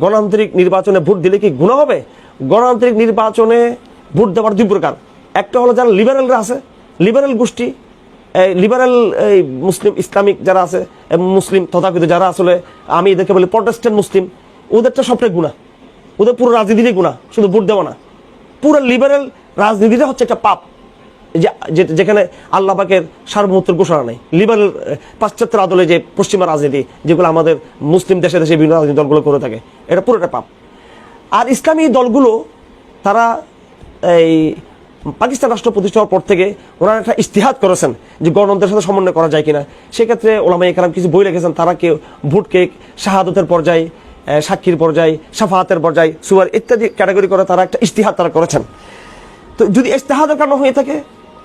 গণতান্ত্রিক নির্বাচনে ভোট দিলে কি গুণ হবে? গণতান্ত্রিক নির্বাচনে ভোট দেওয়ার দুই প্রকার। একটা হলো যারা লিবারেলরা আছে লিবারেল গোষ্ঠী, এই লিবারেল এই মুসলিম, ইসলামিক যারা আছে মুসলিম তথাকথিত যারা আসলে, আমি এদেরকে বলি প্রটেস্ট্যান্ট মুসলিম, ওদেরটা সবটাই গুণা। ওদের পুরো রাজনীতিরই গুণা, শুধু ভোট দেওয়া না। পুরো লিবারেল রাজনীতিটা হচ্ছে একটা পাপ। যেখানে আল্লাহ পাকের সার্বভৌমত্বের ঘোষণা নেই। লিবারেল আহ, পাশ্চাত্যের আদলে যে পশ্চিমা রাজনীতি যেগুলো আমাদের মুসলিম দেশে দেশে বিভিন্ন রাজনীতি দলগুলো করে থাকে এটা পুরোটা পাপ। আর ইসলামী দলগুলো তারা এই পাকিস্তান রাষ্ট্র প্রতিষ্ঠা হওয়ার পর থেকে ওনারা একটা ইস্তিহাদ করেছেন যে গণতন্ত্রের সাথে সমন্বয় করা যায় কিনা। সেক্ষেত্রে ওলামা একরাম কিছু বই লিখেছেন তারা কেউ ভোটকে শাহাদতের পর্যায়ে সাক্ষীর পর্যায়ে সাফাহাতের পর্যায়ে সুয়ার ইত্যাদি ক্যাটাগরি করে তারা একটা ইস্তিহাদ তারা করেছেন। তো যদি ইস্তেহাদের কারণ হয়ে থাকে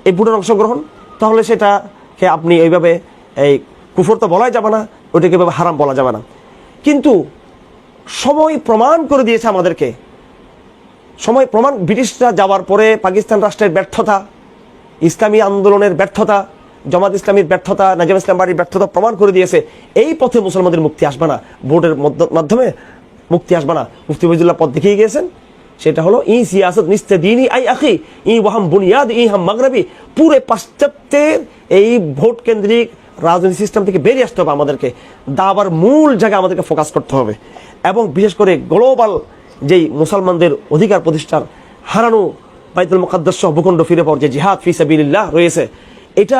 এই ভোটের অংশগ্রহণ, তাহলে সেটাকে আপনি এইভাবে এই কুফর তো বলাই যাবে না ওটাকে এভাবে হারাম বলা যাবে না। কিন্তু সময় প্রমাণ করে দিয়েছে আমাদেরকে। সময় প্রমাণ, ব্রিটিশরা যাওয়ার পরে পাকিস্তান রাষ্ট্রের ব্যর্থতা, ইসলামী আন্দোলনের ব্যর্থতা, জামাত ইসলামীর ব্যর্থতা, নাজিম ইসলাম বাড়ির ব্যর্থতা প্রমাণ করে দিয়েছে। এই পথে মুসলমানদের মুক্তি আসবে না। ভোটের মধ্য- মাধ্যমে মুক্তি আসবে না। মুফতি ফজিল্লাহ পথ দেখিয়ে গিয়েছেন। সেটা হলো, ই সিয়াসত নিস্তে দিনই আই আখি, ই ওয়াহাম বুনিয়াদ, ই হাম মাগরাবি। পুরে পাশ্চাত্যের এই ভোট কেন্দ্রিক রাজনৈতিক সিস্টেম থেকে বেরিয়ে আসতে হবে আমাদেরকে। দাবার মূল জায়গায় আমাদেরকে ফোকাস করতে হবে। এবং বিশেষ করে গ্লোবাল যেই মুসলমানদের অধিকার প্রতিষ্ঠার হারানো বাইতুল মুকাদ্দাস সহ ভূখণ্ড ফিরে পাওয়ার যে জিহাদ ফি সাবিলিল্লাহ রয়েছে, এটা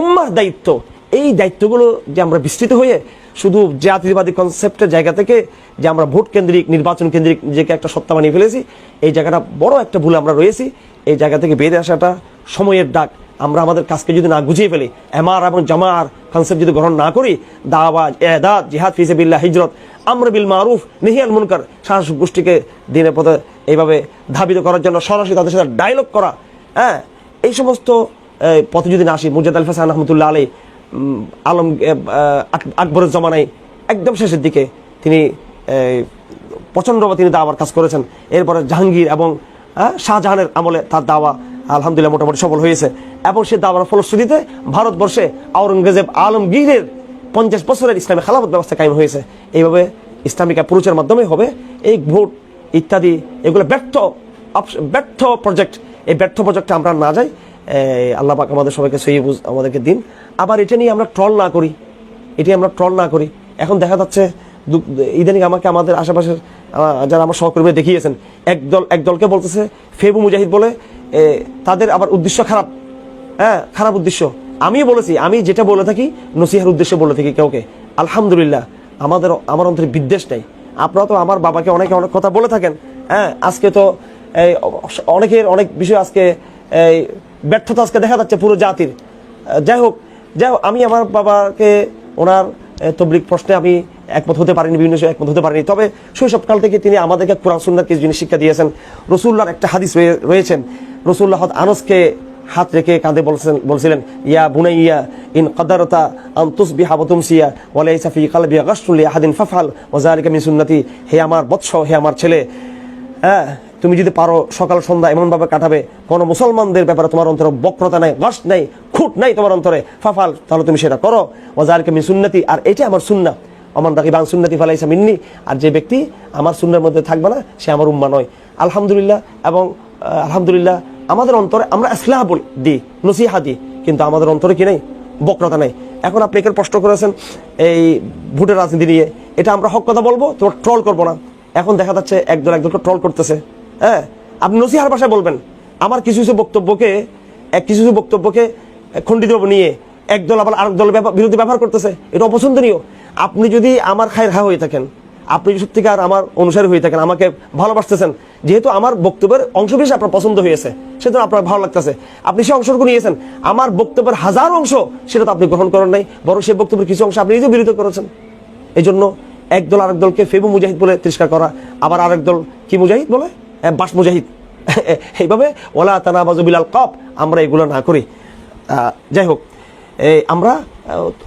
উম্মার দায়িত্ব। এই দায়িত্বগুলো যে আমরা বিস্তৃত হয়ে শুধু জাতিবাদী কনসেপ্টের জায়গা থেকে যে আমরা ভোট কেন্দ্রিক, নির্বাচন কেন্দ্রিক নিজেকে একটা সত্তা বানিয়ে ফেলেছি, এই জায়গাটা বড় একটা ভুল আমরা রয়েছি। এই জায়গা থেকে বেরিয়ে আসাটা সময়ের ডাক। আমরা আমাদের কাজকে যদি না গুছিয়ে ফেলি, এমার এবং জামার কনসেপ্ট যদি গ্রহণ না করি দাওয়াজ এদাদ জিহাদ ফিসেবিল্লাহ হিজরত, আমরা বিল মারুফ নেহিয়াল মুনকার শাসক গোষ্ঠীকে দিনের পথে এইভাবে ধাবিত করার জন্য সরাসরি তাদের সাথে ডায়লগ করা হ্যাঁ? এই সমস্ত পথে যদি না আসি মুজাদ আল ফাসান রহমতুল্লাহ আলী আলম আকবরের জমানায় একদম শেষের দিকে তিনি প্রচণ্ডভাবে তিনি দাওয়ার কাজ করেছেন। এরপরে জাহাঙ্গীর এবং শাহজাহানের আমলে তার দাওয়া আলহামদুলিল্লাহ মোটামুটি সফল হয়েছে এবং সে দাওয়ার ফলশ্রুতিতে ভারতবর্ষে আওরঙ্গজেব আলমগীরের পঞ্চাশ বছরের ইসলামী খালাফত ব্যবস্থা কায়েম হয়েছে। এইভাবে ইসলামিক অ্যাপ্রোচের মাধ্যমে হবে এই ভোট ইত্যাদি এগুলো ব্যর্থ ব্যর্থ প্রজেক্ট এই ব্যর্থ প্রজেক্টে আমরা না যাই। আল্লাহ পাক আমাদের সবাইকে সহি আমাদেরকে দিন। আবার এটা নিয়ে আমরা ট্রল না করি। এটি আমরা ট্রল না করি। এখন দেখা যাচ্ছে ইদানিং আমাকে আমাদের আশেপাশের যারা আমার সহকর্মী দেখিয়েছেন, একদল একদলকে বলতেছে, ফেবু মুজাহিদ বলে তাদের আবার উদ্দেশ্য খারাপ। হ্যাঁ খারাপ উদ্দেশ্য। আমি বলেছি, আমি যেটা বলে থাকি, নসিহার উদ্দেশ্যে বলে থাকি কাউকে। আলহামদুলিল্লাহ, আমাদের, আমার অন্তরে বিদ্বেষ নেই। আপনারা তো আমার বাবাকে অনেকে অনেক কথা বলে থাকেন। হ্যাঁ আজকে তো এই অনেকের অনেক বিষয় আজকে এই ব্যর্থতা আজকে দেখা যাচ্ছে পুরো জাতির। যাই হোক যাই আমি আমার বাবাকে, ওনার তবলিক প্রশ্নে আমি একমত হতে পারিনি, বিভিন্ন বিষয়ে একমত হতে পারিনি। তবে শৈশবকাল থেকে তিনি আমাদেরকে কোরআন সুন্নার কিছু জিনিস শিক্ষা দিয়েছেন। রসুল্লাহর একটা হাদিস রয়ে- রয়েছেন। রসুল্লাহ আনসকে হাত রেখে কাঁধে বলছেন, বলছিলেন, ইয়া বুনাইয়া, ইন কদারতা আন তুসবিহা ওয়া তুমসিয়া ওয়া লাইসা ফি কলবি গাশরুল ফাফআল ওয়া যালিকা সুন্নতি। হে আমার বৎস, হে আমার ছেলে হ্যাঁ তুমি যদি পারো সকাল, সন্ধ্যা এমনভাবে কাটাবে, কোনো মুসলমানদের ব্যাপারে তোমার অন্তরে বক্রতা নাই গস নাই, খুঁট নাই তোমার অন্তরে, ফাফাল, তাহলে তুমি সেটা করো। ওজারকে মিন সুন্নতি, আর এটা আমার সুন্না। অমান রাখি বাং সুন্নতি ফালাইসা মিন্নি। আর যে ব্যক্তি আমার সুন্নার মধ্যে থাকবে না, সে আমার উম্মা নয়। আলহামদুলিল্লাহ, এবং আলহামদুলিল্লাহ, আমাদের অন্তরে আমরা ইসলাহ বলি, দিই, নসিহা দিই, কিন্তু আমাদের অন্তরে কি নেই? বক্রতা নেই। এখন আপনি এখানে প্রশ্ন করেছেন, এই ভোটের রাজনীতি নিয়ে, এটা আমরা হক কথা বলব? তোমার ট্রল করব না। এখন দেখা যাচ্ছে একদল একদলকে ট্রল করতেছে। হ্যাঁ আপনি নসিহার ভাষায় বলবেন। আমার কিছু কিছু বক্তব্যকে, এক কিছু কিছু বক্তব্যকে খণ্ডিতভাবে নিয়ে একদল আবার আরেক দল বিরুদ্ধে ব্যবহার করতেছে। এটা অপছন্দনীয়। আপনি যদি আমার খায়ের হা হয়ে থাকেন, আপনি সত্যিকার আমার অনুসারী হয়ে থাকেন, আমাকে ভালোবাসতেছেন, যেহেতু আমার বক্তব্যের অংশ বেশি আপনার পছন্দ হয়েছে, সেজন্য আপনার ভালো লাগতেছে। আপনি সে অংশটুকু নিয়েছেন। আমার বক্তব্যের হাজার অংশ সেটা তো আপনি গ্রহণ করেন নাই, বরং সেই বক্তব্যের কিছু অংশ আপনি নিজেও বিরোধ করেছেন। এই জন্য একদল আরেক দলকে ফেবু মুজাহিদ বলে তিরস্কার করা, আবার আরেক দল কি মুজাহিদ বলে? বাস মুজাহিদ এইভাবে, ওলা তানা বাজুবিলাল কপ আমরা এগুলো না করি। যাই হোক এই আমরা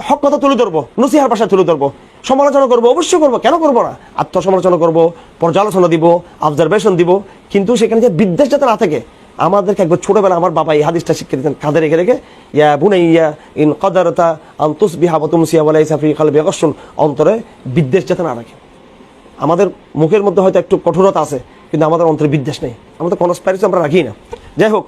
হক কথা তুলে ধরবো, নসিহার ভাষায় তুলে ধরবো। সমালোচনা করব, অবশ্যই করব, কেন করব না? আত্মসমালোচনা করব, পর্যালোচনা দিব অবজারভেশন দিব, কিন্তু সেখানে যে বিদ্বেষ যাতে না থাকে, আমাদেরকে একবার ছোটবেলা আমার বাবা এই হাদিসটা শিক্ষা দিতেন, কাঁধে রেখে রেখে, ইয়া বুনে ইয়া ইন কদারতা আন তুসবিহা ওয়া তুমসিয়া ওয়া লাইসা ফি কলবি অন্তরে বিদ্বেষ যাতে না রাখে। আমাদের মুখের মধ্যে হয়তো একটু কঠোরতা আছে কিন্তু আমাদের অন্তরে বিদ্বেষ নেই। আমাদের কনস্পাইরেসি আমরা রাখি না। যাই হোক